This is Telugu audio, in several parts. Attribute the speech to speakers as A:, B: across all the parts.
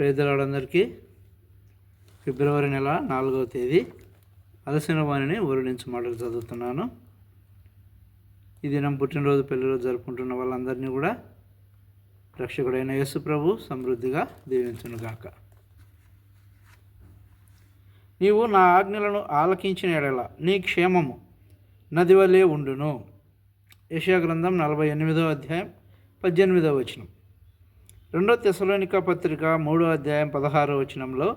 A: పేదలందరికీ ఫిబ్రవరి నెల నాలుగవ తేదీ అలసిన వాణిని ఊరి నుంచి మాటలు చదువుతున్నాను. ఈ దినం పుట్టినరోజు పెళ్ళిరోజు జరుపుకుంటున్న వాళ్ళందరినీ కూడా రక్షకుడైన యేసు ప్రభు సమృద్ధిగా దీవించునుగాక. నీవు నా ఆజ్ఞలను ఆలకించిన ఎడల నీ క్షేమము నది వలె ఉండును. యశా గ్రంథం నలభై ఎనిమిదో అధ్యాయం పద్దెనిమిదవ వచనం. రెండో తెసలోనిక పత్రిక మూడో అధ్యాయం పదహారో వచనంలో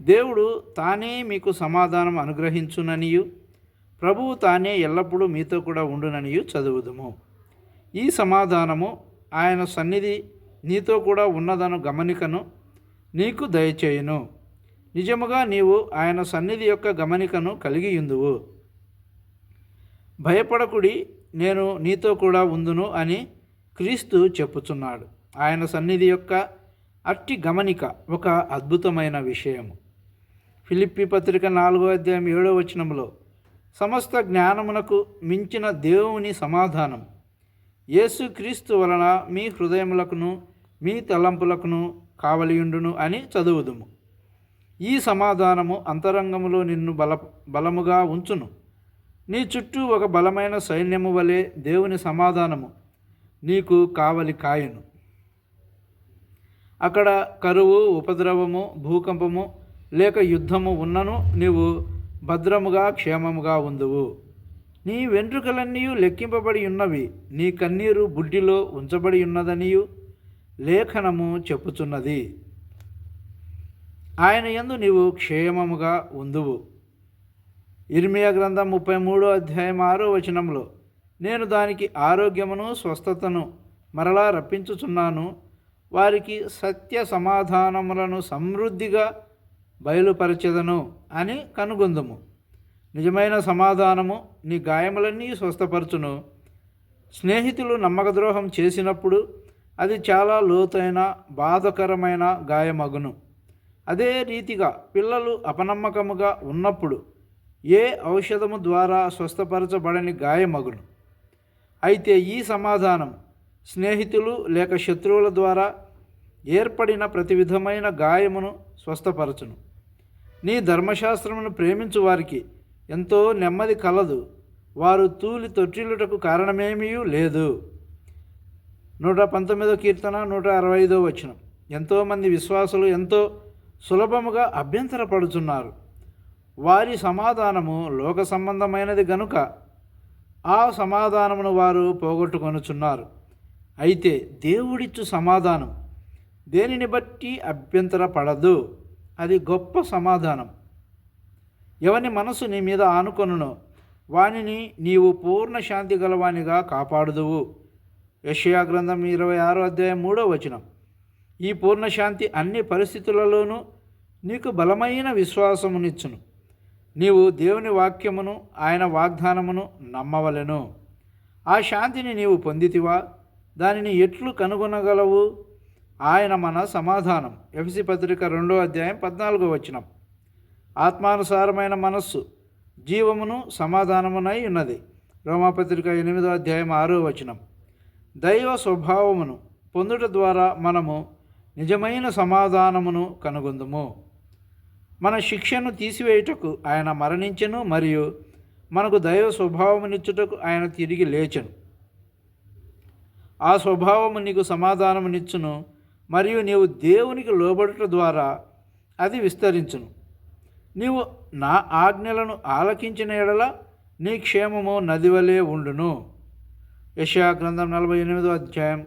A: దేవుడు తానే మీకు సమాధానం అనుగ్రహించుననియు ప్రభువు తానే ఎల్లప్పుడూ మీతో కూడా ఉండుననియు చదువుదుము. ఈ సమాధానము ఆయన సన్నిధి నీతో కూడా ఉన్నదను గమనికను నీకు దయచేయును. నిజముగా నీవు ఆయన సన్నిధి యొక్క గమనికను కలిగి ఉందువు భయపడకుడి నేను నీతో కూడా ఉందును అని క్రీస్తు చెప్పుచున్నాడు. ఆయన సన్నిధి యొక్క అట్టి గమనిక ఒక అద్భుతమైన విషయము. ఫిలిప్పి పత్రిక నాలుగో అధ్యాయం ఏడో వచనంలో సమస్త జ్ఞానమునకు మించిన దేవుని సమాధానం. యేసుక్రీస్తు వలన మీ హృదయములకును మీ తలంపులకును కావలియుండును అని చదువుదుము. ఈ సమాధానము అంతరంగములో నిన్ను బల బలముగా ఉంచును. నీ చుట్టూ ఒక బలమైన సైన్యము వలె దేవుని సమాధానము నీకు కావలి కాయును. అక్కడ కరువు ఉపద్రవము భూకంపము లేక యుద్ధము ఉన్నను నీవు భద్రముగా క్షేమముగా ఉందువు. నీ వెంట్రుకలన్నీ లెక్కింపబడి ఉన్నవి. నీ కన్నీరు బుడ్డిలో ఉంచబడి ఉన్నదనియు లేఖనము చెప్పుచున్నది. ఆయన యందు నీవు క్షేమముగా ఉందువు. ఇర్మియా గ్రంథం ముప్పై మూడో అధ్యాయం ఆరో వచనంలో నేను దానికి ఆరోగ్యమును స్వస్థతను మరలా రప్పించుచున్నాను. వారికి సత్య సమాధానములను సమృద్ధిగా బయలుపరచెదను అని కనుగొందుము. నిజమైన సమాధానము నీ గాయములన్నీ స్వస్థపరచును. స్నేహితులు నమ్మకద్రోహం చేసినప్పుడు అది చాలా లోతైన బాధకరమైన గాయమగును. అదే రీతిగా పిల్లలు అపనమ్మకముగా ఉన్నప్పుడు ఏ ఔషధము ద్వారా స్వస్థపరచబడని గాయమగును? అయితే ఈ సమాధానం స్నేహితులు లేక శత్రువుల ద్వారా ఏర్పడిన ప్రతి విధమైన గాయమును స్వస్థపరచును. నీ ధర్మశాస్త్రమును ప్రేమించు వారికి ఎంతో నెమ్మది కలదు. వారు తూలి తొట్టిల్లుటకు కారణమేమీ లేదు. నూట పంతొమ్మిదో కీర్తన నూట అరవై ఐదో వచనం. ఎంతోమంది విశ్వాసులు ఎంతో సులభముగా అభ్యంతరపడుచున్నారు. వారి సమాధానము లోక సంబంధమైనది గనుక ఆ సమాధానమును వారు పోగొట్టుకొనుచున్నారు. అయితే దేవుడిచ్చు సమాధానం దేనిని బట్టి అభ్యంతరపడదు అది గొప్ప సమాధానం. ఎవని మనసు నీ మీద ఆనుకొనునో వానిని నీవు పూర్ణ శాంతి గలవానిగా కాపాడుదువు. యషయా గ్రంథం ఇరవై ఆరో అధ్యాయం మూడో వచనం. ఈ పూర్ణ శాంతి అన్ని పరిస్థితులలోనూ నీకు బలమైన విశ్వాసమునిచ్చును. నీవు దేవుని వాక్యమును ఆయన వాగ్దానమును నమ్మవలెను. ఆ శాంతిని నీవు పొందితివా? దానిని ఎట్లు కనుగొనగలవు? ఆయన మన సమాధానం. ఎఫ్సి పత్రిక రెండో అధ్యాయం పద్నాలుగో వచనం. ఆత్మానుసారమైన మనస్సు జీవమును సమాధానమునై ఉన్నది. రోమాపత్రిక ఎనిమిదో అధ్యాయం ఆరో వచనం. దైవ స్వభావమును పొందుట ద్వారా మనము నిజమైన సమాధానమును కనుగొందుము. మన శిక్షను తీసివేయుటకు ఆయన మరణించను మరియు మనకు దైవ స్వభావమునిచ్చుటకు ఆయన తిరిగి లేచను. ఆ స్వభావము నీకు సమాధానమునిచ్చును మరియు నీవు దేవునికి లోబడుట ద్వారా అది విస్తరించును. నీవు నా ఆజ్ఞలను ఆలకించిన ఎడల నీ క్షేమము నదివలే ఉండును. యశా గ్రంథం నలభై ఎనిమిదో అధ్యాయం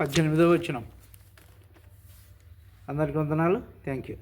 A: పద్దెనిమిదో వచ్చినం అందరికీ వందనాలు. Thank you